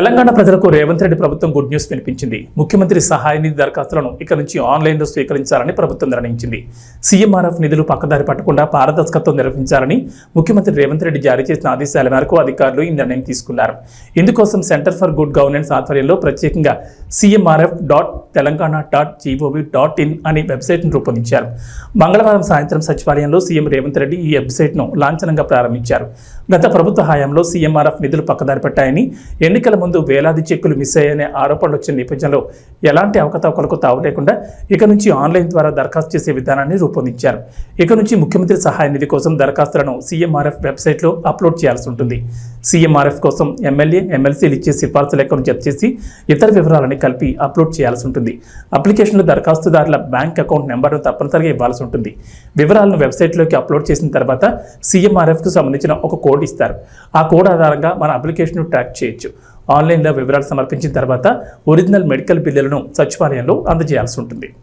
తెలంగాణ ప్రజలకు రేవంత్ రెడ్డి ప్రభుత్వం good news వినిపించింది. ముఖ్యమంత్రి సహాయ నిధి దరఖాస్తులను ఇక నుంచి ఆన్లైన్లో స్వీకరించాలని ప్రభుత్వం నిర్ణయించింది. సీఎంఆర్ఎఫ్ నిధులు పక్కదారి పట్టకుండా పారదర్శకత్వం నిర్వహించాలని ముఖ్యమంత్రి రేవంత్ రెడ్డి జారీ చేసిన ఆదేశాల మేరకు అధికారులు ఈ నిర్ణయం తీసుకున్నారు. ఇందుకోసం సెంటర్ ఫర్ గుడ్ గవర్నెన్స్ ఆధ్వర్యంలో ప్రత్యేకంగా CMRF dot Telangana dot gov dot in అనే వెబ్సైట్ను రూపొందించారు. మంగళవారం సాయంత్రం సచివాలయంలో సీఎం రేవంత్ రెడ్డి ఈ వెబ్సైట్ను లాంఛనంగా ప్రారంభించారు. గత ప్రభుత్వ హయాంలో సీఎంఆర్ఎఫ్ నిధులు పక్కదారి పట్టాయని ఎన్నికల ముందు వేలాది చెక్కులు మిస్ అయ్యాయనే ఆరోపణలు వచ్చిన నేపథ్యంలో ఎలాంటి అవకతవకలకు తావు లేకుండా ఇక నుంచి ఆన్లైన్ ద్వారా దరఖాస్తు చేసే విధానాన్ని రూపొందించారు. ఇక నుంచి ముఖ్యమంత్రి సహాయ నిధి కోసం దరఖాస్తులను సీఎంఆర్ఎఫ్ వెబ్సైట్లో అప్లోడ్ చేయాల్సి ఉంటుంది. సీఎంఆర్ఎఫ్ కోసం ఎమ్మెల్యే ఎమ్మెల్సీలు ఇచ్చే సిఫార్సు లెక్కను జత చేసి ఇతర వివరాలని కలిపి అప్లోడ్ చేయాల్సి ఉంటుంది. అప్లికేషన్లో దరఖాస్తుదారుల బ్యాంక్ అకౌంట్ నెంబర్ను తప్పనిసరిగా ఇవ్వాల్సి ఉంటుంది. వివరాలను వెబ్సైట్లోకి అప్లోడ్ చేసిన తర్వాత సీఎంఆర్ఎఫ్కు సంబంధించిన ఒక కోడ్ ఇస్తారు. ఆ కోడ్ ఆధారంగా మన అప్లికేషన్ ట్రాక్ చేయొచ్చు. ఆన్లైన్లో వివరాలు సమర్పించిన తర్వాత ఒరిజినల్ మెడికల్ బిల్లులను సచివాలయంలో అందజేయాల్సి ఉంటుంది.